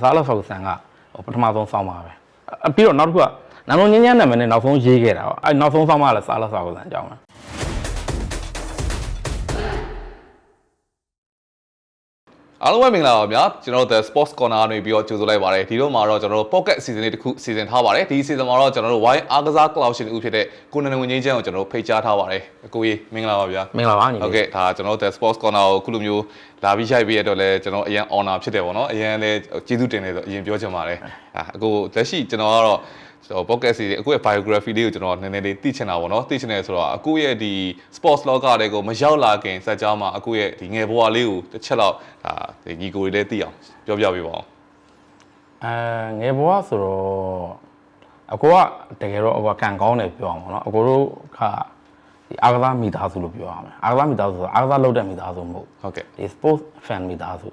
ဇာလဖောက်ဆန်ကဟိုပထမဆုံးဆောင်းပါပဲအပြီးတော့နောက်တစ်ခုကနာမည်ညဉ့်ညံ့နာမည်နဲ့နောက်ဆုံးရေးခဲ့တာပေါ့အဲနောက်ဆုံးဆောင်းပါလည်းဇာလဖောက်ဆန်အကြောင်းပဲ အားလုံးပဲမင်္ဂလာပါဗျာကျွန်တော်တို့ The Sports Corner နေပြီးတော့ကြိုဆိုလိုက်ပါတယ်ဒီတော့မှာတော့ကျွန်တော်တို့ Pocket Season လေးတစ်ခုစီစဉ်ထားပါတယ်ဒီ season မှာတော့ကျွန်တော်တို့ Y အားကစား Cloud ရှင်ဦးဖြစ်တဲ့ကိုနန္ဒဝင်ချင်းချမ်းကိုကျွန်တော်တို့ဖိတ်ကြားထားပါတယ်အကိုကြီးမင်္ဂလာပါဗျာမင်္ဂလာပါညီဟုတ်ကဲ့ဒါကျွန်တော်တို့ The Sports Corner ကိုခုလိုမျိုးလာပြီးရိုက်ပေးရတော့လဲကျွန်တော်အရန် honor ဖြစ်တယ်ပေါ့နော်အရန်လဲကျေးဇူးတင်တယ်ဆိုအရင်ပြောချင်ပါတယ်အာအကိုလက်ရှိကျွန်တော်ကတော့ ကျွန်တော် podcast စီအခုရဲ့ biography လေးကိုကျွန်တော်နည်းနည်းလေးသိချင်တာပေါ့နော်သိချင်တယ်ဆိုတော့အခုရဲ့ဒီ sports log တွေကိုမရောက်လာခင်စက်ကြောင်းမှာအခုရဲ့ဒီငယ်ဘဝလေးကိုတစ်ချက်တော့ဒါဒီညီကိုတွေလည်းသိအောင်ပြောပြပေးပါအောင်အဲငယ်ဘဝဆိုတော့အကိုကတကယ်တော့အကိုကကန်ကောင်းတယ်ပြောအောင်ပေါ့နော်အကိုတို့ကဒီအားကစားမိသားစုလို့ပြောရမယ်အားကစားမိသားစုဆိုတော့အားကစားလုပ်တဲ့မိသားစုမဟုတ်ဟုတ်ကဲ့ဒီ sports fan မိသားစု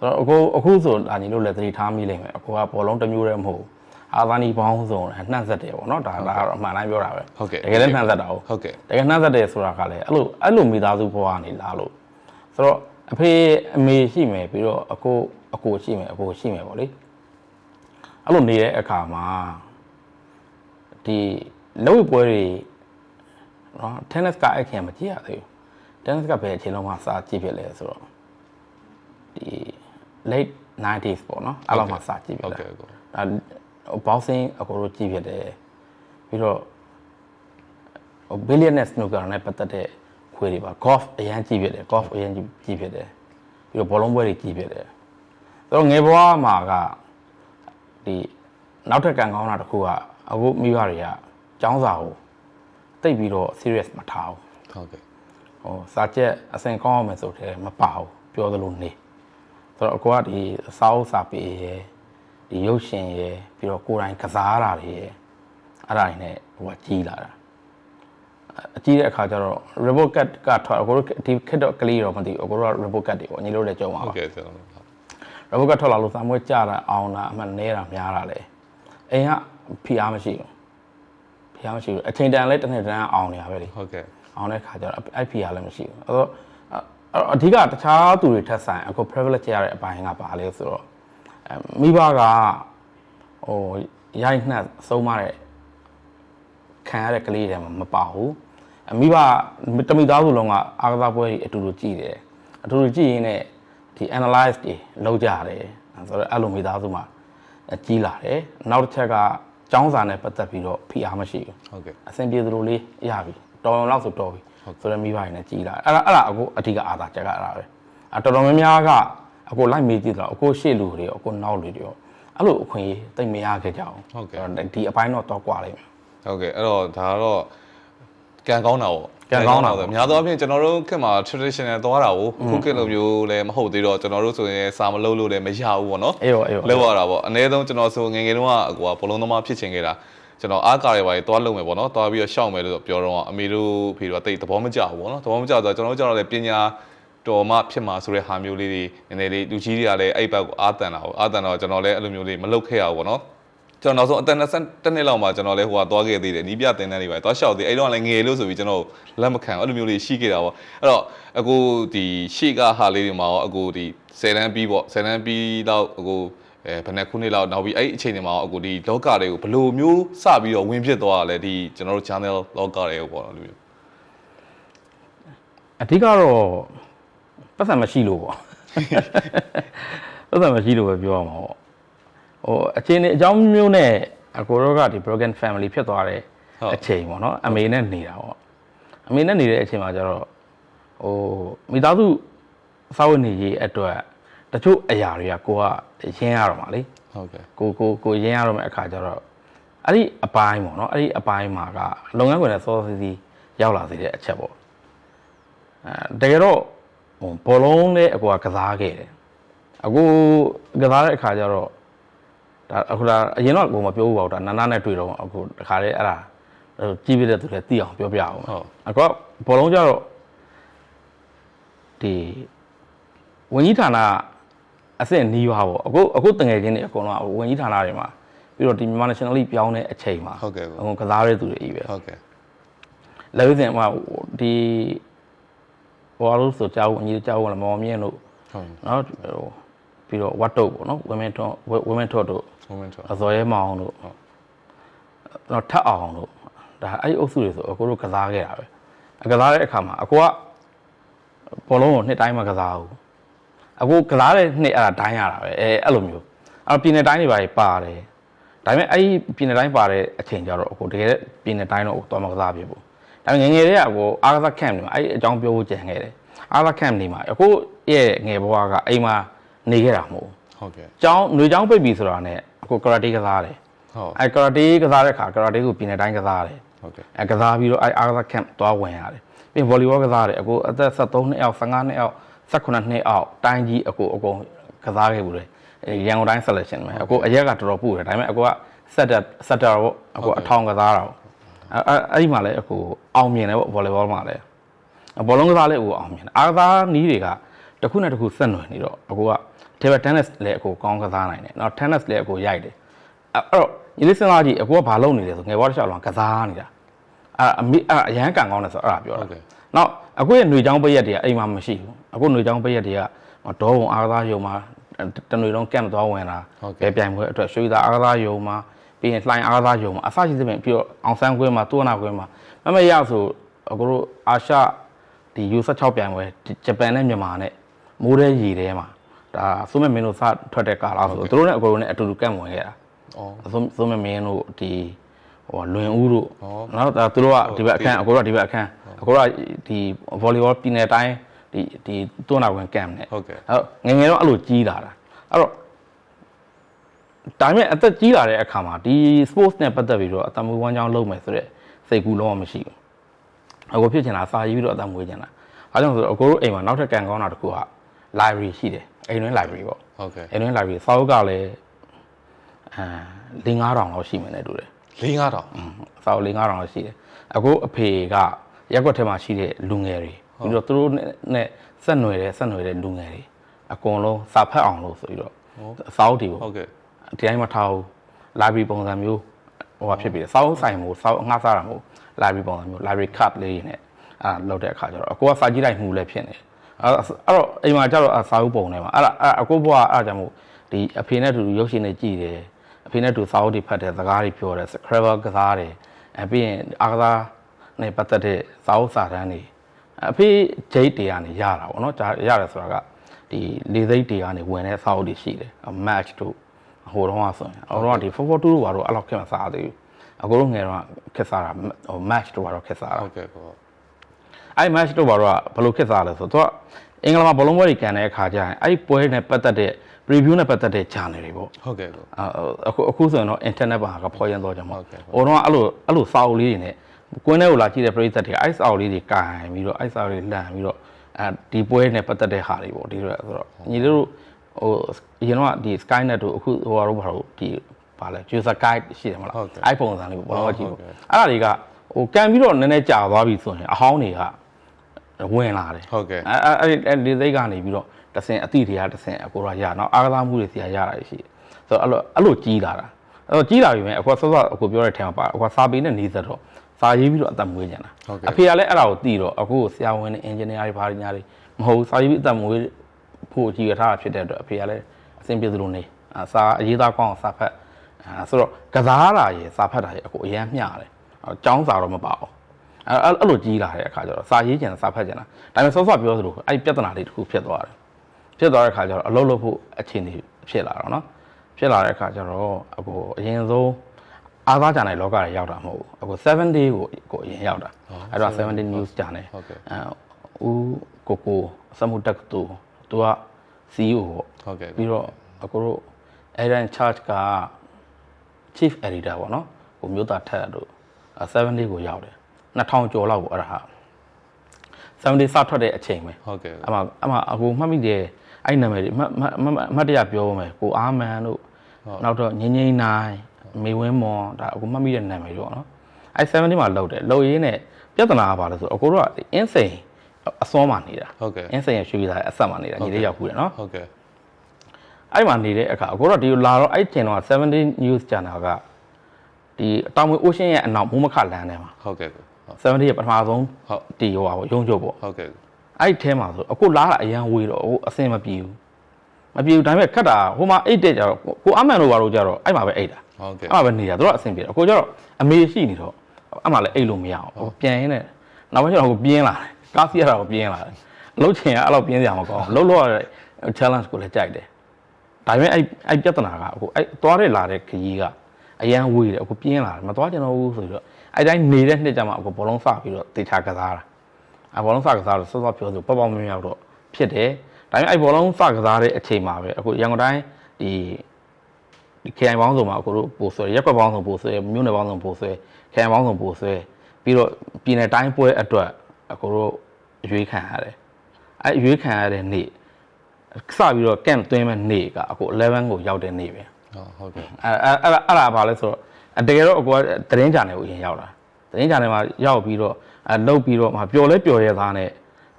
ဆိုတော့အခုအခုဆိုဒါညီတို့လည်းသတိထားမိလိမ့်မယ်အခုကဘောလုံးတစ်မျိုးတည်းမဟုတ်ဘူး အာသာနီပေါင်းစုံနှံ့ဆက်တယ်ပေါ့နော်ဒါဒါကတော့အမှန်တိုင်းပြောတာပဲဟုတ်ကဲ့တကယ်လည်းနှံ့ဆက်တာဟုတ်ဟုတ်ကဲ့တကယ်နှံ့ဆက်တယ်ဆိုတာကလည်းအဲ့လိုအဲ့လိုမိသားစုဘဝကနေလာလို့ဆိုတော့အဖေအမေရှိမယ်ပြီးတော့အကိုအကိုရှိမယ်အကိုရှိမယ်ပေါ့လေအဲ့လိုနေတဲ့အခါမှာဒီလုံးဝပွဲတွေနော် tennis ကအဲ့ခင်မကြည့်ရသေးဘူး tennis ကဘယ်အချိန်လုံးမှစာကြည့်ဖြစ်လဲဆိုတော့ဒီ late 90s ပေါ့နော်အဲ့လောက်မှစာကြည့်ဖြစ်ဟုတ်တယ်ကဲ့အကိုဒါ boxing အကိုတို့ကြည့်ဖြစ်တယ်ပြီးတော့ဟို billiard နဲ့ snooker နဲ့ပတ်သက်တဲ့ခွေးတွေပါ golf အရန်ကြည့်ဖြစ်တယ် golf အရန်ကြည့်ဖြစ်တယ်ပြီးတော့ဘောလုံးပွဲတွေကြည့်ဖြစ်တယ်ဆိုတော့ငယ်ဘဝမှာကဒီနောက်ထပ်ကံကောင်းတာတစ်ခုကအခုမိဘတွေကကျောင်းစာကိုတိတ်ပြီးတော့ serious မထားဘူးဟုတ်ကဲ့ဟိုစာချက်အစင်ကောင်းအောင်မယ်ဆိုတဲ့မပါဘူးပြောသလိုနေဆိုတော့အကိုကဒီစာအုပ်စာပေရယ် ဒီရုပ်ရှင်ရယ်ပြီးတော့ကိုယ်တိုင်ကစားတာတွေရယ်အဲ့ဒါတွေနဲ့ဟိုကကြီးလာတာအကြီးတဲ့အခါကျတော့ report card ကထွက်အကိုတို့ဒီခက်တော့ကလေးတော့မသိဘူးအကိုတို့က report card တွေပေါ့ညီတို့လည်းကြုံပါဟုတ်ပါကဲ့ကျွန်တော် report card ထွက်လာလို့စာမွေးကြတာအောင်တာအမှန်နဲတာများတာလေအိမ်ကဖိအားမရှိဘူးဖိအားမရှိဘူးအချိန်တန်လဲတစ်နှစ်တန်းအောင်နေရပဲလေဟုတ်ကဲ့အောင်တဲ့ခါကျတော့အဲ့ဖီရလည်းမရှိဘူးအဲ့တော့အဲ့အဓိကတခြားသူတွေထက်ဆိုင်အခု privilege ရတဲ့အပိုင်းကပါလေဆိုတော့အဲ မိဘကဟိုရိုက်နှက်ဆုံးမတဲ့ခံရတဲ့ကလေးတွေမှာမပါဘူးအမိဘတမိသားစုလုံးကအာကစားပွဲတွေအတူတူကြည့်တယ်အတူတူကြည့်ရင်းနဲ့ဒီ analyze တွေလုပ်ကြတယ်ဆိုတော့အဲ့လိုမိသားစုမှာကြီးလာတယ်နောက်တစ်ချက်ကចောင်းစာနဲ့ပတ်သက်ပြီးတော့ဖိအားမရှိဘူးဟုတ်ကဲ့အဆင်ပြေသလိုလေးရပြီတော်ရုံလောက်ဆိုတော်ပြီဆိုတော့မိဘတွေနဲ့ကြီးလာအဲ့ဒါအဲ့ဒါအခုအဓိကအာသာချက်ကအဲ့ဒါပဲအတော်တော်များများက အခုလိုက်မေးကြည့်တော့အခုရှေ့လူတွေရောအခုနောက်လူတွေရောအဲ့လိုအခွင့်အရေးတိတ်မရခဲ့ကြအောင်ဟုတ်ကဲ့အဲ့တော့ဒီအပိုင်းတော့တော့ကွာလိမ့်မယ်ဟုတ်ကဲ့အဲ့တော့ဒါကတော့ကံကောင်းတာပေါ့ကံကောင်းတာပေါ့ဆိုအများသောအားဖြင့်ကျွန်တော်တို့ခေတ်မှာ traditional သွားတာကိုအခုခေတ်လိုမျိုးလည်းမဟုတ်သေးတော့ကျွန်တော်တို့ဆိုရင်စာမလုပ်လို့လည်းမရဘူးပေါ့နော်အေးရောအေးရောလောက်ရတာပေါ့အနည်းဆုံးကျွန်တော်ဆိုငယ်ငယ်တုန်းကကိုကဘလုံးသမားဖြစ်ချင်ခဲ့တာကျွန်တော်အားကားတွေပါသွားလုံမယ်ပေါ့နော်သွားပြီးတော့ရှောက်မယ်လို့ပြောတော့အမေတို့ဖေတို့ကတိတ်သဘောမကျဘူးပေါ့နော်သဘောမကျဆိုတော့ကျွန်တော်တို့ကျတော့လည်းပညာ တော်မှဖြစ်မှာဆိုတဲ့ဟာမျိုးလေးတွေနည်းနည်းလေးလူကြီးတွေကလည်းအဲ့ဘက်ကိုအာတန်တာပေါ့အာတန်တော့ကျွန်တော်လည်းအဲ့လိုမျိုးလေးမလုပ်ခဲ့ရဘူးပေါ့နော်ကျွန်တော်နောက်ဆုံးအသက်20နှစ်လောက်မှကျွန်တော်လည်းဟိုကသွားခဲ့သေးတယ်နီးပြတင်တန်းတွေပါသွားလျှောက်သေးအဲ့တော့လည်းငယ်လို့ဆိုပြီးကျွန်တော်လက်မခံအဲ့လိုမျိုးလေးရှိခဲ့တာပေါ့အဲ့တော့အခုဒီရှေ့ကဟာလေးတွေမှာရောအခုဒီ10တန်းပြီးပေါ့10တန်းပြီးတော့အခုအဲဘယ်နှစ်ခုနှစ်လောက်နောက်ပြီးအဲ့အချိန်တွေမှာရောအခုဒီလောကတွေကိုဘယ်လိုမျိုးစပြီးတော့ဝင်ဖြစ်သွားတာလဲဒီကျွန်တော်တို့ channel လောကတွေကိုပေါ့နော်လူမျိုးအဓိကတော့ ပတ်စံမရှိလို့ပေါ့ပတ်စံမရှိလို့ပဲပြောရမှာပေါ့ဟိုအချင်းအကြောင်းမျိုးနဲ့အကိုတို့ကဒီ broken family ဖြစ်သွားတဲ့ဟုတ်အချိန်ပေါ့နော်အမေနဲ့နေတာပေါ့အမေနဲ့နေတဲ့အချိန်မှာကျတော့ဟိုမိသားစုစောင့်နေရေးအတွက်တချို့အရာတွေကကိုကရင်းရတော့မှာလေဟုတ်ကဲ့ကိုကိုကိုရင်းရတော့မယ့်အခါကျတော့အဲ့ဒီအပိုင်းပေါ့နော်အဲ့ဒီအပိုင်းမှာကလုပ်ငန်းခွင်နဲ့စောစောစီးစီးရောက်လာစေတဲ့အချက်ပေါ့အဲတကယ်တော့ဟို ဘောလုံးနဲ့အကွာကစားခဲ့တယ်အခုကစားတဲ့အခါကျတော့ဒါအခုလာအရင်တော့ကိုမပြောဘူးပေါ့ဒါနာနာနဲ့တွေ့တော့အခုတခါလေးအဲ့ဒါဟိုကြီးပြတဲ့သူလည်းသိအောင်ပြောပြအောင်ဟုတ်အခုကဘောလုံးကျတော့ဒီဝန်ကြီးဌာနအဆင့်နီးပါပေါ့အခုအခုတငယ်ချင်းတွေအကုန်လုံးကဝန်ကြီးဌာနတွေမှာပြီးတော့ဒီမြန်မာ national league ပြောင်းတဲ့အချိန်မှာဟုတ်ကဲ့ပေါ့အကုန်ကစားရတဲ့သူတွေကြီးပဲဟုတ်ကဲ့လက်ဝဲစင်မှာဒီ ဟိုအားလို့ဆိုကြောက်ဝန်ကြီးကြောက်ဝင်မောင်မြင့်တို့ဟုတ်နော်ဟိုတပြီးတော့ဝတ်တုတ်ပေါ့နော်ဝင်းမင်းထွန်းဝင်းမင်းထွတ်တို့ moment အစော်ရဲမောင်တို့တော့ထပ်အောင်တို့ဒါအဲ့ဒီအုပ်စုတွေဆိုအကိုတို့ကစားခဲ့တာပဲအကစားတဲ့အခါမှာအကိုကဘောလုံးကိုနှစ်တိုင်းမကစားဘူးအကိုကစားတဲ့နှစ်အဲ့ဒါတိုင်းရတာပဲအဲအဲ့လိုမျိုးအဲ့တော့ပြည်နယ်တိုင်းတွေပါပါတယ်ဒါပေမဲ့အဲ့ဒီပြည်နယ်တိုင်းပါတဲ့အချိန်ကျတော့အကိုတကယ်ပြည်နယ်တိုင်းတော့တော့မကစားပြဘူး ဒါပေမဲ့ငယ်ငယ်လေးကအကိုအားကစားကမ်နေမှာအဲ့ဒီအကြောင်းပြောဖို့ကြံခဲ့တယ်အားကစားကမ်နေမှာအကိုရဲ့ငယ်ဘဝကအိမ်မှာနေခဲ့တာမဟုတ်ဘူးဟုတ်ကဲ့ကျောင်းຫນွေကျောင်းပိတ်ပြီဆိုတာနဲ့အခုကရာတေကစားတယ်ဟုတ်အဲကရာတေကစားတဲ့ခါကရာတေကိုပြည်နယ်တိုင်းကစားတယ်ဟုတ်ကဲ့အဲကစားပြီးတော့အဲအားကစားကမ်သွားဝင်ရတယ်ပြီးရင်ဗော်လီဘောကစားတယ်အခုအသက်73နှစ်အောက်15နှစ်အောက်18နှစ်အောက်တိုင်းကြီးအခုအကုန်ကစားခဲ့ဘူးလေအဲရန်ကုန်တိုင်း selection ပဲအခုအရက်ကတော်တော်ပူတယ်ဒါပေမဲ့အခုက set up set up ပေါ့အခုအထောင်ကစားတာပေါ့ အဲအဲ့ဒီမှာလည်းအခုအောင်မြင်တယ်ပေါ့ဗော်လီဘောမှာလည်းဘောလုံးကစားလည်းအခုအောင်မြင်တယ်အားကစားနီးတွေကတစ်ခုနဲ့တစ်ခုဆက်နွယ်နေတော့အခုက table tennis လည်းအခုကောင်းကစားနိုင်တယ်နောက် tennis လည်းအခုရိုက်တယ်အဲ့တော့ညီလေးစဉ်းစားကြည့်အခုကဘာလုပ်နေလဲဆိုငယ်ဘဝတစ်လျှောက်လောကစားနေတာအဲ့အမိအဲ့အရန်ကန်ကောင်းတယ်ဆိုအဲ့ဒါပြောတာနောက်အခုရဲ့ຫນွေချောင်းပိတ်ရက်တွေကအိမ်မှာမရှိဘူးအခုຫນွေချောင်းပိတ်ရက်တွေကဒေါ်ဘုံအားကစားယုံမှာတနွေလုံးကမ်သွားဝင်တာပဲပြိုင်ပွဲအတွက်ရွှေသားအားကစားယုံမှာ ပြီးရင်လှိုင်းအားကစားယုံမှာအစရှိသဖြင့်ပြီးတော့အောင်ဆန်းကွင်းမှာတူနာကွင်းမှာမမရဆိုအခုတို့အာရှဒီ U16 ပြိုင်ပွဲဂျပန်နဲ့မြန်မာနဲ့မိုးတဲ့ရေထဲမှာဒါဆိုမဲ့မင်းတို့စထွက်တဲ့ကာလဆိုသူတို့နဲ့အကိုတို့နဲ့အတူတူကန့်ဝင်ခဲ့တာအော်အဆုံးဆုံးမမင်းတို့ဒီဟိုလွင်ဦးတို့ဩနော်ဒါသူတို့ကဒီဘက်အခန်းအကိုတို့ကဒီဘက်အခန်းအကိုတို့ကဒီဗော်လီဘောပြည်နယ်တိုင်းဒီဒီတွန်းတာဝင်ကမ်နဲ့ဟုတ်ကဲ့အဲ့ငယ်ငယ်တော့အဲ့လိုကြီးလာတာအဲ့တော့ ဒါပေမဲ့အသက်ကြီးလာတဲ့အခါမှာဒီ sports နဲ့ပတ်သက်ပြီးတော့အတမွေးဝမ်းကြောင်းလုပ်မယ်ဆိုတဲ့စိတ်ကူးလုံးဝမရှိဘူးအကိုဖြစ်ချင်တာစာရေးပြီးတော့အတမွေးချင်တာအားကြောင့်ဆိုတော့အကိုတို့အိမ်မှာနောက်ထပ်ကံကောင်းတာတစ်ခုက library ရှိတယ်အိမ်တွင်း library ပေါ့ဟုတ်ကဲ့အိမ်တွင်း library စာအုပ်ကလည်းအဲ၄9000လောက်ရှိမယ်နဲ့တူတယ်လေးငါတော့စာအုပ်၄9000လောက်ရှိတယ်အခုအဖေကရက်ကွက်ထဲမှာရှိတဲ့လူငယ်တွေပြီးတော့သူတို့နဲ့ဆက်နွယ်တဲ့ဆက်နွယ်တဲ့လူငယ်တွေအကုန်လုံးစာဖတ်အောင်လို့ဆိုပြီးတော့စာအုပ်တွေပေါ့ဟုတ်ကဲ့ ဒီတိုင်းမထားဘူး library ပုံစံမျိုးဟိုဟာဖြစ်ပြီးတယ်စာအုပ်ဆိုင်မျိုးစာအုပ်ငှားစားတာမဟုတ် library ပုံစံမျိုး library card လေးတွေနဲ့အာလောက်တဲ့အခါကျတော့အကိုကစာကြည့်လိုက်မှုလည်းဖြစ်နေတယ်အဲ့အဲ့တော့အိမ်မှာကျတော့စာအုပ်ပုံထဲမှာအဲ့ဒါအဲ့အကိုဘွားအဲ့ဒါကြောင့်မို့ဒီအဖေနဲ့တူတူရုပ်ရှင်တွေကြည့်တယ်အဖေနဲ့တူစာအုပ်တွေဖတ်တယ်စကားတွေပြောတယ် Scrabble ကစားတယ်အပြီးရင်အားကစားနဲ့ပတ်သက်တဲ့စာအုပ်စာတမ်းတွေအဖေဂျိတ်တွေကနေရတာပေါ့နော်ဒါရတယ်ဆိုတာကဒီလေသိက်တွေကနေဝင်တဲ့စာအုပ်တွေရှိတယ် match တို့ ဟိုတော့ကဆိုရင်ဟိုတော့ဒီ442တို့ဘာလို့အဲ့လောက်ခက်မစားသေးဘူးအခုတို့ငယ်တော့ခက်စားတာဟို match တို့ဘာလို့ခက်စားတာဟုတ်ကဲ့ကောအဲ့ match တို့ဘာလို့ဘယ်လိုခက်စားလဲဆိုတော့သူကအင်္ဂလန်မှာဘလုံးပွဲတွေကန်တဲ့အခါကျရင်အဲ့ပွဲနဲ့ပတ်သက်တဲ့ review နဲ့ပတ်သက်တဲ့ channel တွေပေါ့ဟုတ်ကဲ့ကောအခုအခုဆိုရင်တော့ internet ဘာကဖော်ရမ်းတော့ကြမှာဟုတ်ကဲ့ဟိုတော့အဲ့လိုအဲ့လိုစာအုပ်လေးတွေနဲ့ကွင်းထဲကိုလာကြည့်တဲ့ပရိသတ်တွေအဲ့စာအုပ်လေးတွေကန်ပြီးတော့အဲ့စာအုပ်လေးလှန်ပြီးတော့အဲဒီပွဲနဲ့ပတ်သက်တဲ့ဟာတွေပေါ့ဒီလိုဆိုတော့ညီတို့ ဟိုအရင်တော့ဒီ Skynet တို့အခုဟိုဟာတို့ဘာလို့ဒီဘာလဲ user guide ရှိတယ်မလားအဲ့ပုံစံလေးပေါ့ဘာလို့ကြည့်ပေါ့အဲ့ဒါတွေကဟိုကန်ပြီးတော့နည်းနည်းကြာသွားပြီဆိုရင်အဟောင်းတွေကဝင်လာတယ်ဟုတ်ကဲ့အဲအဲအဲ့ဒီသိကနေပြီးတော့တဆင်အတိတွေကတဆင်အကိုရရနောက်အားကစားမှုတွေစီရရတာရှိတယ်ဆိုတော့အဲ့လိုအဲ့လိုကြီးလာတာအဲ့တော့ကြီးလာပြီမဲ့အကွာစောစောအကိုပြောတဲ့ထဲမှာပါအကွာစာပေနဲ့နေသက်တော့စာရေးပြီးတော့အသက်မွေးကြတာအဖေကလည်းအဲ့ဒါကိုသိတော့အခုဆရာဝန်နဲ့အင်ဂျင်နီယာတွေဘာတွေညာတွေမဟုတ်စာရေးပြီးအသက်မွေး ကိုကြည့်ရထားဖြစ်တဲ့အတွက်အဖေကလည်းအဆင်ပြေသလိုနေစာအရေးသားကောင်းအောင်စာဖတ်ဆိုတော့ကစားတာရယ်စာဖတ်တာရယ်အခုအရန်မျှတယ်။ចောင်းစာတော့မပါဘူး။အဲ့အဲ့လိုကြီးလာတဲ့အခါကျတော့စာရေးကျင်စာဖတ်ကျင်လား။ဒါပေမဲ့ဆော့ဆော့ပြောသလိုအဲ့ပြဿနာလေးတစ်ခုဖြစ်သွားတယ်။ဖြစ်သွားတဲ့အခါကျတော့အလုပ်လုပ်ဖို့အခြေအနေဖြစ်လာတော့နော်။ဖြစ်လာတဲ့အခါကျတော့အခုအရင်ဆုံးအားသားကြတဲ့လောကတွေရောက်တာမဟုတ်ဘူး။အခု7 day ကိုကိုအရင်ရောက်တာ။အဲ့တော့7 day news ကြတယ်။အဲဦးကိုကိုစမှုတက်တူ သူက CEO ပေါ့ဟုတ်ကဲ့ပြီးတော့အခုတို့ Aaron Charge က chief editor ပေါ့နော်ကိုမျိုးသားထက်တို့7 day ကိုရောက်တယ်2000ကျော်လောက်ပေါ့အဲ့ဒါဟာ7 day စထွက်တဲ့အချိန်ပဲဟုတ်ကဲ့အမအမအကိုမှတ်မိတယ်အဲ့နာမည်တွေမှတ်မှတ်မှတ်မှတ်အမှတ်တရပြောမယ်ကိုအားမန်တို့နောက်တော့ငင်းငင်းနိုင်မေဝင်းမော်ဒါအကိုမှတ်မိတဲ့နာမည်တွေပေါ့နော်အဲ့7 day မှာလောက်တယ်လောက်ရင်းနဲ့ပြဿနာကဘာလဲဆိုအကိုတို့ကအင်းစိန် အစောမှာနေတာဟုတ်ကဲ့အင်းစိန်ရရွှေပြည်သားအဆက်မှာနေတာညီလေးရောက်ခုတယ်နော်ဟုတ်ကဲ့အဲ့မှာနေတဲ့အခါအကိုတော့ဒီလာတော့အဲ့ကျင်တော့70 news channel ကဒီတောင်ဝင် ocean ရဲ့အနောက်မိုးမခလမ်းထဲမှာဟုတ်ကဲ့ကော70ရဲ့ပထမဆုံးဟုတ်တီဟိုပါပေါ့ရုံးချုပ်ပေါ့ဟုတ်ကဲ့အဲ့ဒီထဲမှာဆိုအခုလာတာအရန်ဝေးတော့အခုအဆင်မပြေဘူးမပြေဘူးဒါပေမဲ့ခက်တာဟိုမှာအိတ်တဲ့ကြတော့ကိုကိုအမှန်တို့ဘာလို့ကြတော့အဲ့မှာပဲအိတ်တာဟုတ်ကဲ့အဲ့မှာပဲနေတာတို့ကအဆင်ပြေတယ်ကိုကျတော့အမေရှိနေတော့အဲ့မှာလည်းအိတ်လို့မရအောင်ဟိုပြန်ရင်းနဲ့နောက်ပိုင်းကျတော့ကိုပြင်းလာတယ် ကားစီးရတာကိုပြင်းလာတယ်အလုပ်ချင်ကအဲ့လိုပြင်းစရာမကောင်းဘူးလှုပ်လို့ရတဲ့ challenge ကိုလည်းကြိုက်တယ်ဒါပေမဲ့အဲ့အဲ့ပြဿနာကအခုအဲ့သွားရလာတဲ့ခကြီးကအရန်ဝေးတယ်အခုပြင်းလာတယ်မသွားကြတော့ဘူးဆိုတော့အဲ့တိုင်းနေတဲ့နှစ်ကြမှာအခုဘောလုံးစပြီးတော့တေချာကစားတာအဲ့ဘောလုံးစကစားတော့စောစောပြောဆိုပေါ့ပေါ့မြင်ရောက်တော့ဖြစ်တယ်ဒါပေမဲ့အဲ့ဘောလုံးစကစားတဲ့အချိန်မှာပဲအခုရန်ကုန်တိုင်းဒီဒီခရိုင်ပေါင်းစုံမှာအခုတို့ပို့ဆွဲရက်ကွက်ပေါင်းစုံပို့ဆွဲမြို့နယ်ပေါင်းစုံပို့ဆွဲခရိုင်ပေါင်းစုံပို့ဆွဲပြီးတော့ပြည်နယ်တိုင်းပွဲအတွက် အခုတို့ရွေးခံရတယ်အဲရွေးခံရတဲ့နေ့စပြီးတော့ camp သွင်းမဲ့နေ့ကအခု11ကိုရောက်တဲ့နေ့ပဲဟုတ်ကဲ့အဲအဲအဲ့ဒါအဲ့ဒါဘာလဲဆိုတော့အတကယ်တော့အကူကသတင်းကြံတယ်ကိုအရင်ရောက်လာသတင်းကြံတယ်မှာရောက်ပြီးတော့အဲလှုပ်ပြီးတော့မှပျော်လဲပျော်ရဲသားနဲ့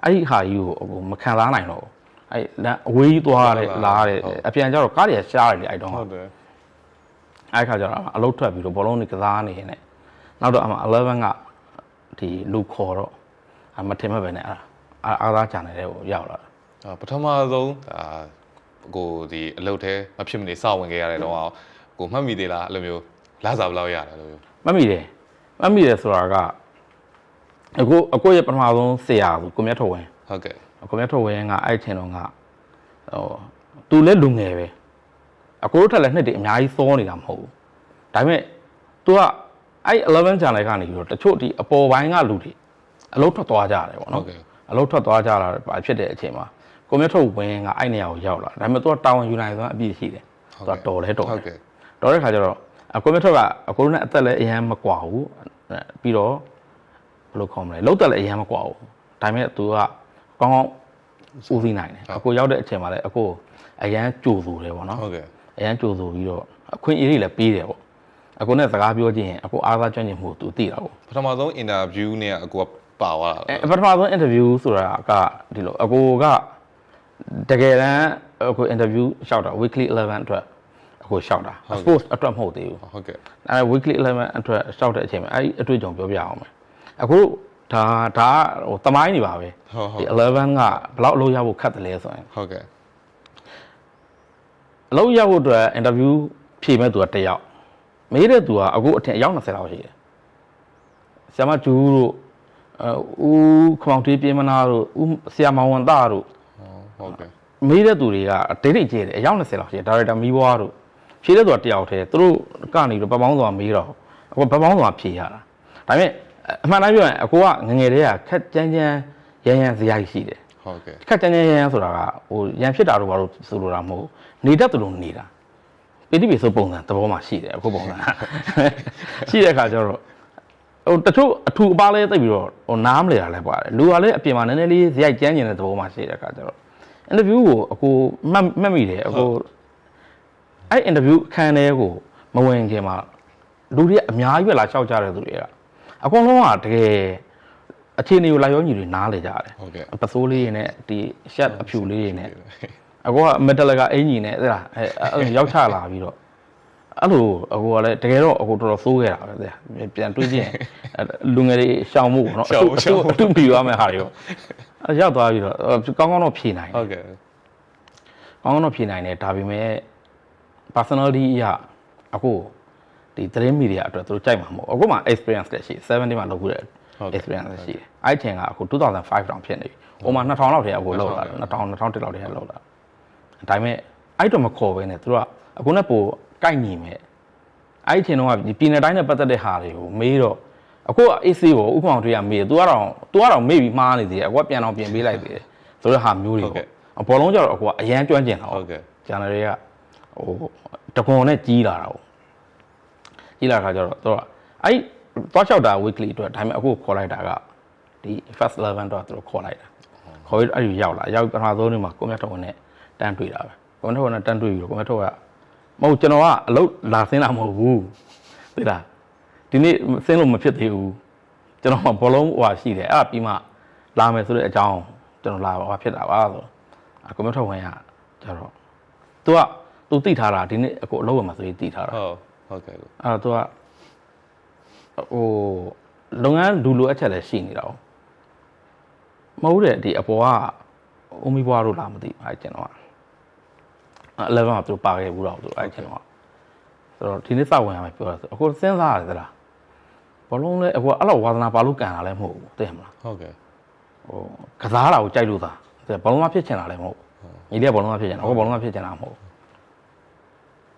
အဲ့ဒီဟာကြီးကိုအကူမခံစားနိုင်တော့ဘူးအဲ့လမ်းအဝေးကြီးသွားရတယ်လာရတယ်အပြန်ကျတော့ကားတွေရှားတယ်လေအဲ့တော့ဟုတ်တယ်အဲ့ခါကျတော့အလုပ်ထွက်ပြီးတော့ဘောလုံးတွေကစားနေနေနောက်တော့အမ11ကဒီလူခေါ်တော့အ မထင်မဲ့ပဲနဲ့အဲ့ဒါအာအားသားချန်နယ်တဲ့ကိုရောက်လာတာအာပထမဆုံးအာကိုဒီအလုပ်ထဲမဖြစ်မနေစဝင်ခဲ့ရတဲ့တော့ကိုမှတ်မိသေးလားအဲ့လိုမျိုးလာစားဘယ်လောက်ရတယ်လို့မျိုးမမိတယ်မမိတယ်ဆိုတာကအခုအကိုရဲ့ပထမဆုံးဆရာဆိုကိုမြတ်ထုတ်ဝင်ဟုတ်ကဲ့ကိုမြတ်ထုတ်ဝင်ကအဲ့ချင်းတော့ကဟိုသူလည်းလူငယ်ပဲအကိုတို့ထက်လည်းနှစ်တည်းအများကြီးစောနေတာမဟုတ်ဘူးဒါပေမဲ့ तू ကအဲ့11 channel ကနေပြီးတော့တချို့ဒီအပေါ်ပိုင်းကလူတွေ အလုပ်ထွက်သွားကြရတယ်ပေါ့နော်အလုပ်ထွက်သွားကြတာဖြစ်တဲ့အချိန်မှာကိုမျိုးထုတ်ဝင်းကအဲ့နေရာကိုရောက်လာဒါပေမဲ့သူကတာဝန်ယူနိုင်သွားအပြည့်ရှိတယ်သူကတော်လဲတော်ဟုတ်ကဲ့တော်တဲ့ခါကျတော့အကိုမျိုးထုတ်ကအကိုနဲ့အသက်လည်းအရန်မကွာဘူးပြီးတော့ဘယ်လိုခေါ်မလဲလောက်တက်လည်းအရန်မကွာဘူးဒါပေမဲ့သူကကောင်းကောင်းဦးစီးနိုင်တယ်အကိုရောက်တဲ့အချိန်မှာလည်းအကိုအရန်ကြိုဆိုတယ်ပေါ့နော်ဟုတ်ကဲ့အရန်ကြိုဆိုပြီးတော့အခွင့်အရေးတွေလည်းပေးတယ်ပေါ့အကိုနဲ့စကားပြောခြင်းအကိုအားသာကျွမ်းကျင်မှုသူသိတာပေါ့ပထမဆုံး interview နဲ့အကိုက ပါသွားတာအဲပထမဆုံး interview ဆိုတာကဒီလိုအကိုကတကယ်တမ်းအကို interview ရှောက်တာ weekly 11အတွက်အကိုရှောက်တာ sports အတွက်မဟုတ်သေးဘူးဟုတ်ကဲ့အဲ weekly 11အတွက်ရှောက်တဲ့အချိန်မှာအဲ့ဒီအတွေ့အကြုံပြောပြအောင်မယ်အခုဒါဒါဟိုတမိုင်းနေပါပဲဟုတ်ဟုတ်ဒီ11ကဘယ်လောက်အလုပ်ရဖို့ခက်တယ်လဲဆိုရင်ဟုတ်ကဲ့အလုပ်ရဖို့အတွက် interview ဖြေမဲ့သူကတစ်ယောက်မေးတဲ့သူကအခုအထင်အယောက်20လောက်ရှိတယ်ဆရာမကျူးတို့အဲ ဦးခမောင်တေးပြင်းမနာတို့ဦးဆရာမောင်ဝန်သားတို့ဟုတ်ကဲ့မေးတဲ့သူတွေကဒိတ်ဒိတ်ကျဲတယ်အယောက်20လောက်ရှိတယ်ဒါရိုက်တာမီးဘွားတို့ဖြေတဲ့သူကတစ်ယောက်တည်းသူတို့ကနေတော့ပပောင်းစွာမေးတော့အခုပပောင်းစွာဖြေရတာဒါပေမဲ့အမှန်တိုင်းပြောရင်အကိုကငငယ်တည်းကခက်ကြမ်းကြမ်းရမ်းရမ်းစရိုက်ရှိတယ်ဟုတ်ကဲ့ခက်ကြမ်းကြမ်းရမ်းရမ်းဆိုတာကဟိုရန်ဖြစ်တာတို့ဘာလို့ဆိုလိုတာမဟုတ်ဘူးနေတတ်တယ်လို့နေတာပိဋိပိဆိုပုံစံသဘောမှရှိတယ်အခုပုံစံရှိတဲ့အခါကျတော့ ဟိုတချို့အထူအပါလဲသိပ်ပြီးတော့ဟိုနားမလဲတာလဲပါတယ်လူကလည်းအပြင်မှာနည်းနည်းလေးဇရိုက်ကြမ်းကျင်တဲ့သဘောမှရှိတဲ့အခါကျတော့ interview ကိုအကိုမှတ်မှတ်မိတယ်အကိုအဲ့ interview အခန်းထဲကိုမဝင်ခင်မှာလူတွေကအများကြီးပဲလာလျှောက်ကြတဲ့သူတွေကအကုန်လုံးကတကယ်အခြေအနေကိုလာရောညီတွေနားလေကြတယ်ဟုတ်ကဲ့ပစိုးလေးတွေနဲ့ဒီ shot အဖြူလေးတွေနဲ့အကောကမက်တလကအင်ကြီးနဲ့အဲ့ဒါအဲအဲ့လိုရောက်ချလာပြီးတော့ အဲ့လိုအကောကလည်းတကယ်တော့အကောတော်တော်စိုးခဲ့တာပဲတဲ့ပြန်တွေးကြည့်ရင်အဲ့လူငယ်တွေရှောင်မှုပေါ့နော်အတူအတူအတူပြီးသွားမယ်ဟာတွေရောအဲ့ရောက်သွားပြီးတော့ကောင်းကောင်းတော့ဖြေနိုင်တယ်ဟုတ်ကဲ့ကောင်းကောင်းတော့ဖြေနိုင်တယ်ဒါပေမဲ့ personality အရအခုဒီသတင်းမီဒီယာအတွက်သူတို့ကြိုက်မှာမဟုတ်အခုမှ experience တက်ရှိ70မှာလုပ်ခုတဲ့ experience တက်ရှိတယ်အဲ့ထင်ကအခု2005တောင်ဖြစ်နေပြီဟိုမှာ2000လောက်တည်းအခုလောက်လာတယ်2000 2000လောက်တည်းလောက်လာဒါပေမဲ့အဲ့တော့မခေါ်ဘဲနဲ့သူတို့ကအခုနဲ့ပို ကိုက်ညီမဲ့အဲ့ထင်တော့ကဒီပြည်နယ်တိုင်းနဲ့ပတ်သက်တဲ့ဟာတွေကိုမေးတော့အခုက AC ကိုဥပမာတွေကမေးတယ် तू ကတော့ तू ကတော့မေးပြီးမှားနေသေးတယ်အခုကပြန်အောင်ပြင်ပေးလိုက်သေးတယ်ဆိုတော့ဟာမျိုးတွေပေါ့အပေါ်လုံးကျတော့အခုကအရန်ကျွမ်းကျင်တာဟုတ်ကဲ့ဂျန်နတွေကဟိုတကွန်နဲ့ကြီးလာတာပေါ့ကြီးလာတာကြတော့သူကအဲ့သွားလျှောက်တာ weekly အတွက်ဒါပေမဲ့အခုခေါ်လိုက်တာကဒီ first 11တော့သူတို့ခေါ်လိုက်တာခေါ်ပြီးအဲ့ဒီရောက်လာရောက်ပထမဆုံးနေ့မှာကိုမြတ်တော်နဲ့တန်းတွေ့တာပဲကိုမြတ်တော်နဲ့တန်းတွေ့ပြီးတော့ကိုမြတ်တော်က မဟုတ်ကျွန်တော်ကအလုပ်လာဆင်းလာမဟုတ်ဘူးသိလားဒီနေ့ဆင်းလို့မဖြစ်သေးဘူးကျွန်တော်ကဘောလုံးဟွာရှိတယ်အဲ့ဒါပြီးမှလာမယ်ဆိုတဲ့အကြောင်းကျွန်တော်လာဟွာဖြစ်တာပါဆိုအကိုမြတ်တော်ဝင်ကကျတော့ तू က तू သိထားတာဒီနေ့အခုအလုပ်ရမှာဆိုရင်သိထားတာ ဟုတ်ဟုတ်ကဲ့ အဲ့တော့ तू ကဟိုလုပ်ငန်းလူလိုအပ်ချက်လည်းရှိနေတာ哦မဟုတ်တဲ့ဒီအပေါ်ကအိုမီဘွားတို့လားမသိဘူးအဲ့ကျွန်တော်က 11မှာသူပါခဲ့ဘူးတော့သူအဲ့ချိန်တော့ဆိုတော့ဒီနေ့စဝင်ရမယ်ပြောတာဆိုအခုစဉ်းစားရတယ်သလားဘလုံးလဲအခုအဲ့လိုဝါသနာပါလို့ကန်တာလည်းမဟုတ်ဘူးသိရမလားဟုတ်ကဲ့ဟိုကစားတာကိုကြိုက်လို့သာဘလုံးမဖြစ်ချင်တာလည်းမဟုတ်ညီလေးကဘလုံးမဖြစ်ချင်တာအခုဘလုံးမဖြစ်ချင်တာမဟုတ်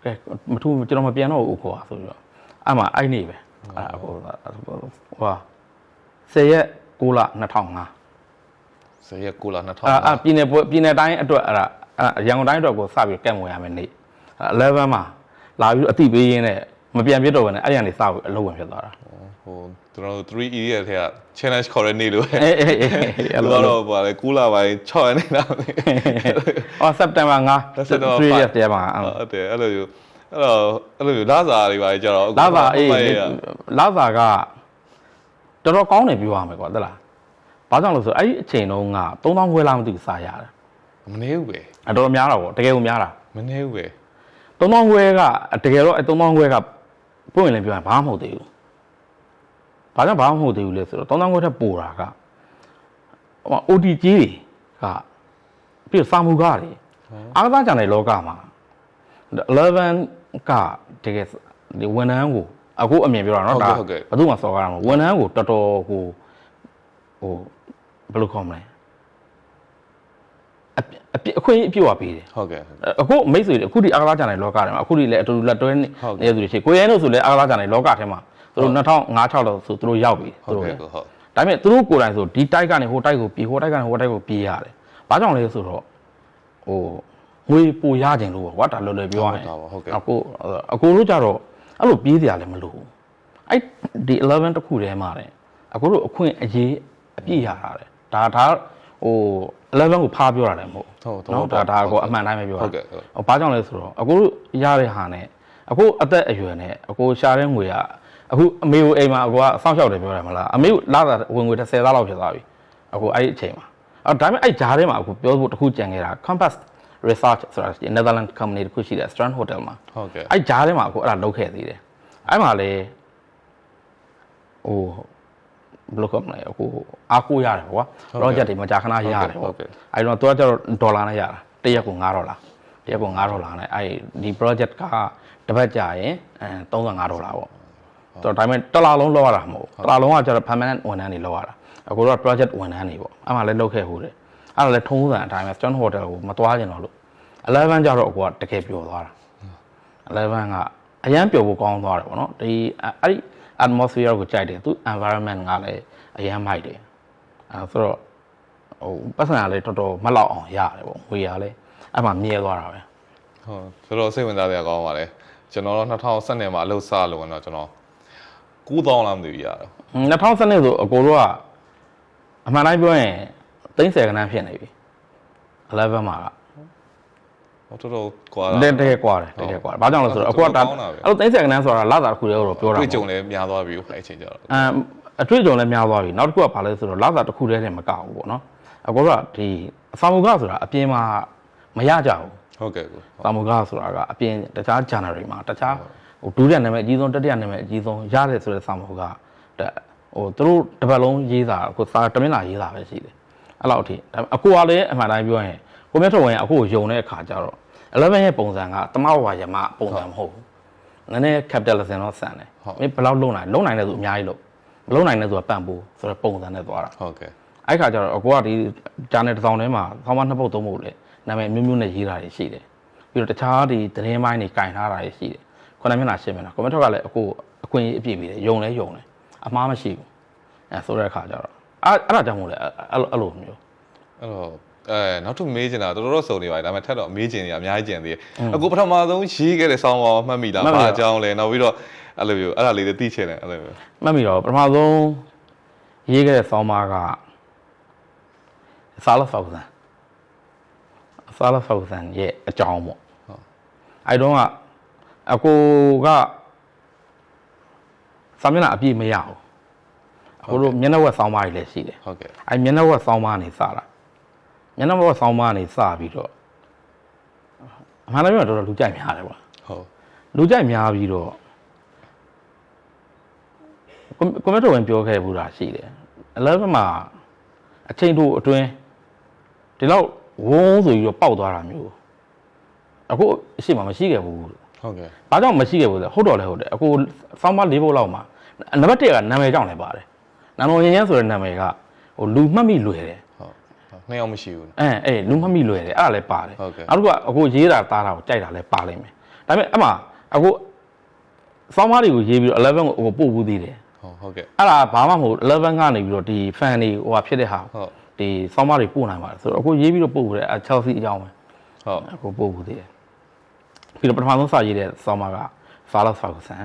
ကဲမထူးကျွန်တော်မပြန်တော့ဘူးခေါ်ပါဆိုပြီးတော့အဲ့မှာအဲ့နေပဲအဲ့အခုဟို10ရက်6လ2005ဇရက်ကူလာ2000အာအာပြည်နယ်ပွဲပြည်နယ်တိုင်းအတွက်အဲ့ဒါအဲ့ ရန်ကုန်တိုင်းအတွက်ကိုစပြီးကန့်ဝင်ရမယ်နေ့11မှာလာပြီးအတိပေးရင်းနဲ့မပြန်ပြစ်တော့ဘဲနဲ့အဲ့ရန်နေစပြီးအလုပ်ဝင်ဖြစ်သွားတာဟိုကျွန်တော်တို့3 idiot ထဲက challenge ခေါ်တဲ့နေ့လို့ပဲအေးအေးအေးအဲ့အဲ့လိုလိုတော့ဗာလေကူလာပိုင်း6ရက်နေ့လားအော်စက်တင်ဘာ9 September 3ရက်တည်းမှာအဲ့ဟုတ်တယ်အဲ့လိုမျိုးအဲ့တော့အဲ့လိုမျိုးလာစာတွေပါကြတော့လာစာအေးဟုတ်ပါရဲ့လာစာကတော်တော်ကောင်းတယ်ပြောရမယ်ကွာဟုတ်လားဘာကြောင့်လဲဆိုအဲ့ဒီအချိန်တုန်းက3000ခွဲလားမသိဘူးစာရတယ် မနေဘူးပဲ အတော်များတာပေါ့တကယ်ကိုများတာ မနေဘူးပဲ 3000ခွဲကတကယ်တော့အဲ့3000ခွဲကပွင့်ရင်လည်းပြောရင်ဘာမှမဟုတ်သေးဘူးဘာကြောင့်ဘာမှမဟုတ်သေးဘူးလဲဆိုတော့3000ခွဲထက်ပိုတာကဟို OT ကြီးတွေကပြီးတော့စာမှုကားတွေအားကစားကြတဲ့လောကမှာ11ကတကယ်ဒီဝန်ထမ်းကိုအခုအမြင်ပြောတာเนาะဒါဘယ်သူမှစော်ကားတာမဟုတ်ဝန်ထမ်းကိုတော်တော်ကိုဟိုဘယ်လိုခေါ်မလဲ အပြအပြအခွင့်အပြည့်အဝပေးတယ်ဟုတ်ကဲ့အခုမိတ်ဆွေတွေအခုဒီအားကစားကြတဲ့လောကထဲမှာအခုဒီလည်းအတူတူလက်တွဲနေဟုတ်ကဲ့နေသူတွေရှိကိုရဲတို့ဆိုလည်းအားကစားကြတဲ့လောကထဲမှာသူတို့2005 6လောက်ဆိုသူတို့ရောက်ပြီဟုသူတ်တို့ကဲ့လည်းကိုဟုတ်ဒါပေမဲ့သူတို့ကိုယ်တိုင်ဆိုဒီတိုက်ကနေဟိုတိုက်ကိုပြေးဟိုတိုက်ကနေဟိုတိုက်ကိုပြေးရတယ်။ဘာကြောင့်လဲဆိုတော့ဟိုငွေပိုရခြင်းလို့ပေါ့ကွာဒါလွယ်လွယ်ပြောရရင်ဟုတ်ပါဟုတ်ကဲ့အခုအကိုတို့ကြတော့အဲ့လိုပြေးစရာလည်းမလိုဘူး။အဲ့ဒီ11တစ်ခုထဲမှာတဲ့အခုတို့အခွင့်အရေးအပြည့်ရတာတဲ့ဒါဒါ ဟို11ကိုဖားပြောတာလည်းမဟုတ်ဟုတ်ဘူးနော်ဒါဒါကိုအမှန်တိုင်းပဲပြောတာဟုတ်ကဲ့ဟုတ်ဟိုဘာကြောင့်လဲဆိုတော့အခုရတဲ့ဟာနဲ့အခုအသက်အရွယ်နဲ့အခုရှာတဲ့ငွေကအခုအမေကိုအိမ်မှာအခုကအဆောင်ရှောက်တယ်ပြောတယ်မလားအမေကိုလာတာဝင်ငွေ30သားလောက်ဖြစ်သွားပြီအခုအဲ့ဒီအချိန်မှာအဲ့ဒါပေမဲ့အဲ့ဂျားထဲမှာအခုပြောဖို့တစ်ခုကြံခဲ့တာ Compass Research ဆိုတာဒီ Netherlands company တစ်ခုရှိတယ် Strand Hotel မှာဟုတ်ကဲ့အဲ့ဂျားထဲမှာအခုအဲ့ဒါလုပ်ခဲ့သေးတယ်အဲ့မှာလေဟို ဘယ်လိုကောမလဲအခုအားကိုးရတယ်ပေါ့ကွာ project တွေမကြာခဏရတယ်ဟုပေါ့တ်ကဲ့အဲ့တော့သူကကျတော့ဒေါ်လာနဲ့ရတာတစ်ရက်ကို9ဒေါ်လာတစ်ရက်ကို9ဒေါ်လာနဲ့အဲ့ဒီ project ကတစ်ပတ်ကြာရင်အဲ35ဒေါ်လာပေါ့သူဒါပေမဲ့တစ်လားလုံးလောက်ရတာမဟုတ်ဘူးတစ်လားလုံးကကျတော့ permanent ဝန်ထမ်းတွေလောက်ရတာအခုတော့ project ဝန်ထမ်းတွေပေါ့အဲ့မှာလည်းလောက်ခဲ့ဟိုတယ်အဲ့ဒါလည်းထုံးစံအတိုင်းပဲ Stone Hotel ကိုမသွားကျင်တော့လို့11ကျတော့အခုကတကယ်ပျော်သွားတာ11ကအရန်ပျော်ဖို့ကောင်းသွားတယ်ပေါ့နော်ဒီအဲ့ဒီ atmosphere ကိုကြိုက်တယ်သူ environment ကလည်းအရန်မိုက်တယ်အဲဆိုတော့ဟိုပတ်စံကလည်းတော်တော်မလောက်အောင်ရတယ်ပေါ့ငွေရလည်းအဲ့မှာမြဲသွားတာပဲဟုတ်ဆိုတော့စိတ်ဝင်စားစရာကောင်းပါလေကျွန်တော်တော့2012မှာအလုပ်စလုပ်ရင်တော့ကျွန်တော်9000လားမသိဘူးရတော့2012ဆိုအကိုတို့ကအမှန်တိုင်းပြောရင်30ခန်းဖြစ်နေပြီ11မှာကဟို တော်တော်ကွာတကယ်တကယ်ကွာတယ်တကယ်ကွာတယ်ဘာကြောင့်လဲဆိုတော့အခုကဒါအဲ့လို30ခန်းဆိုတာလာတာတစ်ခုတည်းတော့ပြောတာတွေ့ကြုံလည်းများသွားပြီအဲ့အချိန်ကျတော့အမ်အတွေ့အကြုံလည်းများသွားပြီနောက်တစ်ခုကဘာလဲဆိုတော့လာတာတစ်ခုတည်းနဲ့မကဘူးပေါ့နော်အကိုတို့ကဒီအစာမုကဆိုတာအပြင်မှာမရကြဘူးဟုတ်ကဲ့ကိုသာမုကဆိုတာကအပြင်တခြား genre မှာတခြားဟိုဒုတိယနာမည်အကြီးဆုံးတတိယနာမည်အကြီးဆုံးရတယ်ဆိုတဲ့သာမုကတဲ့ဟိုသူတို့တစ်ပတ်လုံးရေးတာကိုစာတမင်လာရေးတာပဲရှိတယ်အဲ့လောက်အထိဒါပေမဲ့အကူကလည်းအမှန်တိုင်းပြောရင်ကိုမြတ်ထုတ်ဝင်အခုကိုယုံတဲ့အခါကျတော့ 11ရဲ့ပုံစံကတမဝါယမပုံစံမဟုတ်ဘူးနည်းနည်း capitalism တော့ဆန်တယ်မင်းဘယ်လောက်လုံနိုင်လုံနိုင်တဲ့သူအများကြီးလုံမလုံနိုင်တဲ့သူကပန့်ပိုးဆိုတဲ့ပုံစံနဲ့သွားတာဟုတ်ကဲ့အဲ့ခါကျတော့အကူကဒီဂျာနယ်တစ်စောင်ထဲမှာခေါင်းမနှစ်ပုတ်သုံးပုတ်လေနာမည်မျိုးမျိုးနဲ့ရေးတာတွေရှိတယ်ပြီးတော့တခြားဒီသတင်းပိုင်းတွေကင်ထားတာတွေရှိတယ်ခုနမျက်နှာရှင်းမျက်နှာကွန်မန့်ထောက်ကလည်းအကူအခွင့်အရေးအပြည့်ပေးတယ်ယုံလဲယုံတယ်အမှားမရှိဘူးအဲဆိုတဲ့အခါကျတော့အဲ့အဲ့ဒါကြောင့်မို့လဲအဲ့လိုအဲ့လိုမျိုးအဲ့တော့ အဲနောက်ထပ်မေးချင်တာတော်တော်စုံနေပါတယ်ဒါပေမဲ့ထပ်တော့မေးချင်နေရအများကြီးကျန်သေးတယ်အခုပထမဆုံးရေးခဲ့တဲ့ဆောင်းပါမှတ်မိလားဘာအကြောင်းလဲနောက်ပြီးတော့အဲ့လိုမျိုးအဲ့ဒါလေးတွေသိချင်တယ်အဲ့လိုမျိုးမှတ်မိတော့ပထမဆုံးရေးခဲ့တဲ့ဆောင်းပါးကဆာလဖောက်ဆန်ဆာလဖောက်ဆန်ရဲ့အကြောင်းပေါ့အဲ့တော့ကအကိုကစာမျက်နှာအပြည့်မရဘူးအခုတို့မျက်နှာဝက်ဆောင်းပါးတွေလည်းရှိတယ်ဟုတ်ကဲ့အဲ့မျက်နှာဝက်ဆောင်းပါးနေစတာ မျက်နှာဝက်ဆောင်းပါးနေစပြီးတော့အမှန်တမ်းပြောရင်တော်တော်လူကြိုက်များတယ်ကွာဟုတ်လူကြိုက်များပြီးတော့ကွန်ကွန်မန့်တော်ဝင်ပြောခဲ့ဘူးတာရှိတယ်11မှာအချိန်တို့အတွင်းဒီလောက်ဝုန်းဆိုပြီးတော့ပေါက်သွားတာမျိုးအခုအရှိမမရှိခဲ့ဘူးဟုတ်ကဲ့ဘာကြောင့်မရှိခဲ့ဘူးလဲဟုတ်တော့လဲဟုတ်တယ်အခုစောင်းမ၄ဘုတ်လောက်မှာနံပါတ်1ကနာမည်ကြောင့်လည်းပါတယ်နာမည်ရင်းရင်းဆိုတဲ့နာမည်ကဟိုလူမှတ်မိလွယ်တယ်ဟုတ်ဟုတ် နှစ်ယောက်မရှိဘူးအဲအေးလူမှတ်မိလွယ်တယ်အဲ့ဒါလည်းပါတယ်ဟုတ်ကဲ့နောက်တစ်ခုကအခုရေးတာတားတာကိုကြိုက်တာလည်းပါလိမ့်မယ်ဒါပေမဲ့အမှအခုစောင်းမတွေကိုရေးပြီးတော့11ကိုဟိုပို့ဘူးသေးတယ်ဟုတ်ဟုတ်ကဲ့အဲ့ဒါဘာမှမဟုတ်11ကနေပြီးတော့ဒီ fan တွေဟိုဟာဖြစ်တဲ့ဟာဟုတ်ဒီစောင်းမတွေပို့နိုင်ပါတယ်ဆိုတော့အခုရေးပြီးတော့ပို့ဘူးတယ်အဲ Chelsea အကြောင်းပဲဟုတ်အခုပို့ဘူးသေးတယ်ပြီးတော့ပထမဆုံးစာရေးတဲ့စောင်းမက Salas Ferguson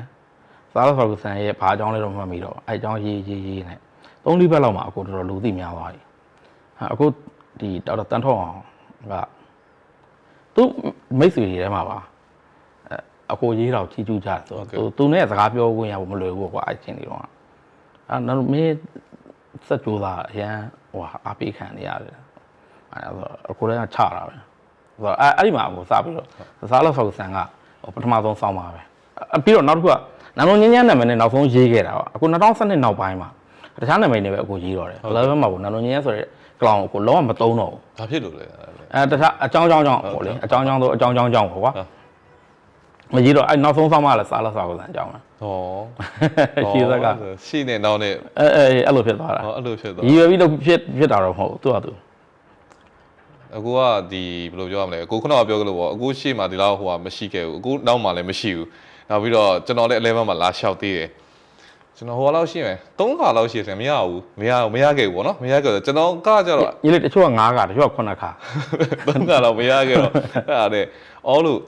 Salas Ferguson ရဲ့ဘာအကြောင်းလဲတော့မှတ်မိတော့အဲအကြောင်းရေးရေးရေးနဲ့သုံးလေးဘက်လောက်မှာအခုတော်တော်လူသိများသွားပြီဟာ အခုဒီဒေါက်တာတန်းထောက်အောင်ကသူမိတ်ဆွေတွေထဲမှာပါအဲအကိုရေးတော့ချီးကျူးကြတယ်ဆိုတော့သူသူနဲ့စကားပြောခွင့်ရဖို့မလွယ်ဘူးကွာအဲ့ချင်းတွေတော့အဲနောက်မင်းစက်ကြိုးသားအရန်ဟိုဟာအပိခံနေရတယ်အဲဒါဆိုအခုလည်းချတာပဲဆိုတော့အဲ့အဲ့ဒီမှာကိုစပြီးတော့စားလောက်ဆောက်ဆန်ကဟိုပထမဆုံးစောင်းပါပဲအပြီးတော့နောက်တစ်ခုကနာမည်ညဉ့်ညံ့နာမည်နဲ့နောက်ဆုံးရေးခဲ့တာပါအခု2012နောက်ပိုင်းမှာတခြားနာမည်တွေပဲအခုရေးတော့တယ်ဘယ်လိုမှမဟုတ်နာမည်ညဉ့်ညံ့ဆိုတဲ့ ကလောင်ကိုလုံးဝမသုံးတော့ဘူးဘာဖြစ်လို့လဲအဲတခြားအကြောင်းကြောင်းကြောင်းပေါ့လေအကြောင်းကြောင်းဆိုအကြောင်းကြောင်းကြောင်းပေါ့ကွာမရေးတော့အဲ့နောက်ဆုံးစောင်းမှလည်းစားလောက်ဆောက်ဆန်အကြောင်းပဲဟောရှင်းသက်ကရှိနေတော့နဲ့အဲအဲအဲ့လိုဖြစ်သွားတာဟောအဲ့လိုဖြစ်သွားရည်ရွယ်ပြီးတော့ဖြစ်ဖြစ်တာတော့မဟုတ်ဘူးသူကသူအခုကဒီဘယ်လိုပြောရမလဲကိုခုနကပြောကြလို့ပေါ့အခုရှေ့မှာဒီလောက်ဟိုကမရှိခဲ့ဘူးအခုနောက်မှာလည်းမရှိဘူးနောက်ပြီးတော့ကျွန်တော်လည်း11မှာလာလျှောက်သေးတယ် ကျွန်တော်ဟိုလောက်ရှိမယ်3ခါလောက်ရှိတယ်မရဘူးမရမရခဲ့ဘူးပေါ့နော်မရခဲ့တော့ကျွန်တော်ကကြတော့ညီလေးတချို့က9ခါတချို့က9ခါ3ခါလောက်မရခဲ့တော့အဲ့ဒါနဲ့အော်လို့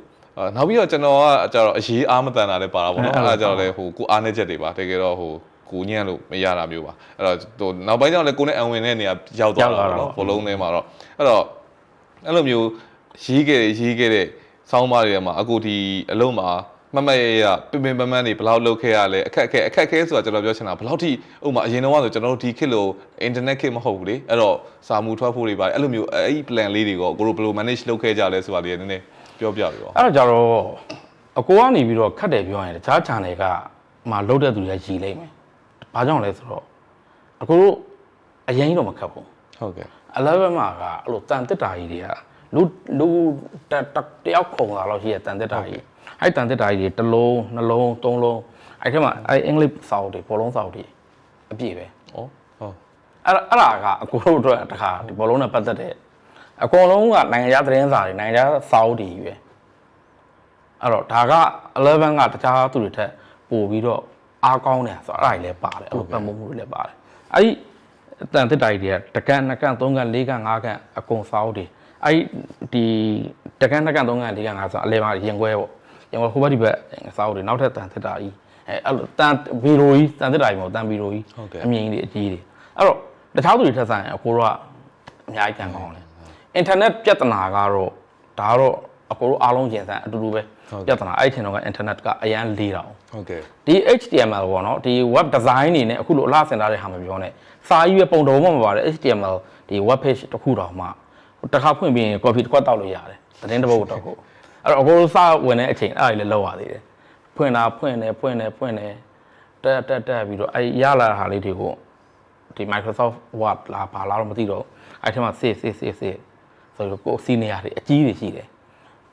နောက်ပြီးတော့ကျွန်တော်ကကြတော့အရေးအားမတန်တာလည်းပါတာပေါ့နော်အဲ့ဒါကြတော့လေဟိုကိုအားနေချက်တွေပါတကယ်တော့ဟိုကိုညံ့လို့မရတာမျိုးပါအဲ့တော့ဟိုနောက်ပိုင်းကျတော့လေကိုနဲ့အဝင်တဲ့နေရာရောက်သွားတာပေါ့နော်ဘလုံးထဲမှာတော့အဲ့တော့အဲ့လိုမျိုးရေးခဲ့တဲ့ရေးခဲ့တဲ့ဆောင်းပါးတွေထဲမှာအခုဒီအလုံးမှာ မမတ်ရရပင်ပင်ပန်းပန်းတွေဘယ်လောက်လုပ်ခဲ့ရလဲအခက်အခဲအခက်အခဲဆိုတာကျွန်တော်ပြောချင်တာဘယ်လောက်ထိဥပမာအရင်တော့ဆိုကျွန်တော်တို့ဒီခေတ်လို့ internet ခေတ်မဟုတ်ဘူးလေအဲ့တော့စာမှုထွက်ဖို့တွေပါအဲ့လိုမျိုးအဲ့ဒီ plan လေးတွေကိုကိုတို့ဘယ်လို manage လုပ်ခဲ့ကြလဲဆိုတာတွေနည်းနည်းပြောပြပြပါအဲ့တော့ကြတော့အကိုကနေပြီးတော့ခတ်တယ်ပြောရင်တခြား channel ကမှလုတ်တဲ့သူတွေကရည်လိမ့်မယ်။ဘာကြောင့်လဲဆိုတော့အကိုတို့အရင်တော့မခတ်ဘူးဟုတ်ကဲ့။11မှာကအဲ့လိုတန်တက်တာကြီးတွေကလူလူတတယောက်ခုံလာတော့ရှိရတန်တက်တာကြီး။ အဲ့တန်တက်တာကြီးတွေတစ်လုံးနှလုံးသုံးလုံးအဲ့ထက်မှာအဲ့အင်္ဂလိပ်စာအုပ်တွေဘောလုံးစာအုပ်တွေအပြည့်ပဲဩဟုတ်အဲ့ဒါအဲ့ဒါကအကိုတို့အတွက်တခါဒီဘောလုံးနဲ့ပတ်သက်တဲ့အကုန်လုံးကနိုင်ငံခြားသတင်းစာတွေနိုင်ငံခြားစာအုပ်တွေကြီးပဲအဲ့တော့ဒါက11ကတခြားသူတွေထက်ပို့ပြီးတော့အားကောင်းတယ်ဆိုတော့အဲ့ဒါကြီးလည်းပါတယ်အဲ့လိုပတ်မှုမှုတွေလည်းပါတယ်အဲ့ဒီတန်တစ်တိုင်တွေကတကန်နှစ်ကန်သုံးကန်လေးကန်ငါးကန်အကုန်စာအုပ်တွေအဲ့ဒီတကန်နှစ်ကန်သုံးကန်လေးကန်ငါးဆိုအလဲမှာရင်ခွဲပေါ့ ရင်ခွဲဟိုဘက်ဒီဘက်စာအုပ်တွေနောက်ထပ်တန်တစ်တာကြီးအဲအဲ့လိုတန်ဘီရိုကြီးတန်တစ်တာကြီးမဟုတ်တန်ဘီရိုကြီးဟုတ်ကဲ့အမြင်ကြီးတွေအကြီးတွေအဲ့တော့တခြားသူတွေထက်ဆိုင်ရင်အကိုတို့ကအများကြီးကံကောင်းတယ်အင်တာနက်ပြဿနာကတော့ဒါကတော့အကိုတို့အားလုံးကျင်ဆန်းအတူတူပဲပြဿနာအဲ့ဒီချိန်တော့ကအင်တာနက်ကအရန်လေးတာအောင်ဟုတ်ကဲ့ဒီ HTML ပေါ့နော်ဒီ web design နေနဲ့အခုလိုအလားစင်ထားတဲ့ဟာမပြောနဲ့စာကြီးပဲပုံတော်မှမပါတဲ့ HTML ဒီ web page တစ်ခုတော့မှတစ်ခါဖွင့်ပြီးရင် coffee တစ်ခွက်တောက်လို့ရတယ်သတင်းတစ်ပုဒ်တော့ကို အဲ့တော့အကိုတို့စဝင်တဲ့အချိန်အဲ့ဒါကြီးလည်းလောက်ရသေးတယ်ဖွင့်တာဖွင့်တယ်ဖွင့်တယ်ဖွင့်တယ်တက်တက်တက်ပြီးတော့အဲ့ရလာတာလေးတွေကိုဒီ Microsoft Word လာပါလာတော့မသိတော့အဲ့ထက်မှ save save save save ဆိုတော့ကိုစီနီယာတွေအကြီးတွေရှိတယ်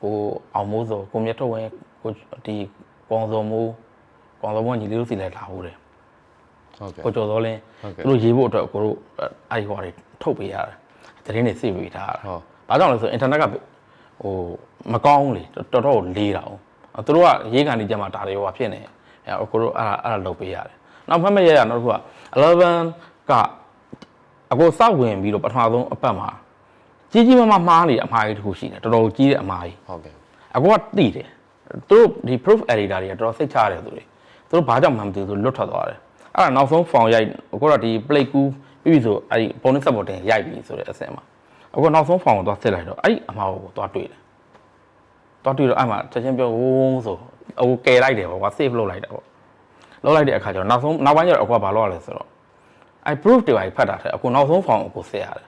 ကိုအောင်မိုးစောကိုမြတ်ထုတ်ဝင်ကိုဒီကောင်စောမိုးကောင်တော်ဘုံညီလေးတို့စီလဲလာဟုတ်တယ်ဟုတ်ကဲ့ကိုကျော်စောလင်းဟုတ်ကဲ့သူတို့ရေးဖို့အတွက်ကိုတို့အဲ့ဒီဟောတွေထုတ်ပေးရတယ်သတင်းတွေစိတ်ပေးထားတာဟုတ်ဘာကြောင့်လဲဆိုအင်တာနက်က ဟိုမကောင်းဘူးလေတော်တော်ကိုလေးတာအောင်သူတို့ကရေးကန်နေကြမှာဒါတွေဟောဖြစ်နေအဲကိုတို့အဲ့ဒါအဲ့ဒါလုပ်ပေးရတယ်နောက်ဖတ်မရရနောက်တစ်ခုက11ကအကိုစောက်ဝင်ပြီးတော့ပထမဆုံးအပတ်မှာကြီးကြီးမားမားမှားနေတဲ့အမှားကြီးတစ်ခုရှိတယ်တော်တော်ကြီးတဲ့အမှားကြီးဟုတ်ကဲ့အကောကတိတယ်သူတို့ဒီ proof editor တွေကတော်တော်စိတ်ချရတယ်သူတွေသူတို့ဘာကြောင့်မှမသိဘူးသူလွတ်ထွက်သွားတယ်အဲ့ဒါနောက်ဆုံး form ရိုက်အကောကဒီ play ကူးပြီးပြီဆိုအဲ့ဒီ bonus support တင်ရိုက်ပြီဆိုတဲ့အဆင့်မှာ အကောနောက်ဆုံး form ကိုသွားစစ်လိုက်တော့အဲ့ဒီအမှားကိုသွားတွေ့တယ်သွားတွေ့တော့အဲ့မှာချက်ချင်းပြောဝုန်းဆိုအကောကယ်လိုက်တယ်ပေါ့ကွာ save လုပ်လိုက်တာပေါ့လုပ်လိုက်တဲ့အခါကျတော့နောက်ဆုံးနောက်ပိုင်းကျတော့အကောကဘာလုပ်ရလဲဆိုတော့အဲ့ proof တွေပါဖတ်တာတဲ့အကောနောက်ဆုံး form ကိုစစ်ရတယ်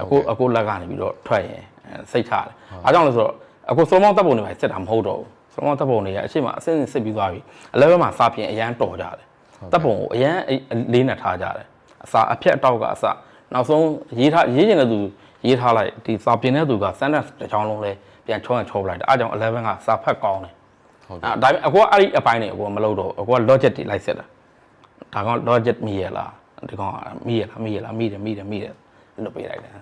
အခုအခုလက်ကနေပြီးတော့ထွက်ရင်အဲစိတ်ချတယ်။အားကြောင့်လဲဆိုတော့အခုစုံမောင်းတပ်ပုံတွေပဲစစ်တာမဟုတ်တော့ဘူး။စုံမောင်းတပ်ပုံတွေကအရှိမအစင်းစင်းစစ်ပြီးသွားပြီ။အလဲဘက်မှာစာပြင်အရန်တော်ကြတယ်။တပ်ပုံကိုအရန်အလေးနဲ့ထားကြတယ်။အစာအဖြက်အတောက်ကအစနောက်ဆုံးရေးထားရေးကျင်တဲ့သူ ရေးထားလိုက်ဒီစာပြင်တဲ့သူက sentence တစ်ချောင်းလုံးလဲပြန်ချောရင်ချောပလိုက်တယ်အားကြောင့်11ကစာဖတ်ကောင်းတယ်ဟုတ်အဲ့ကဲ့ဒါပေမဲ့အကွာအဲ့ဒီအပိုင်းတွေအကွာမလုပ်တော့ဘူးအကွာ logic တွေလိုက်ဆက်တာဒါကောင် logic မိရလားဒီကောင်ကမိရလားမိရလားမိတယ်မိတယ်မိတယ်လွတ်ပေးလိုက်တယ်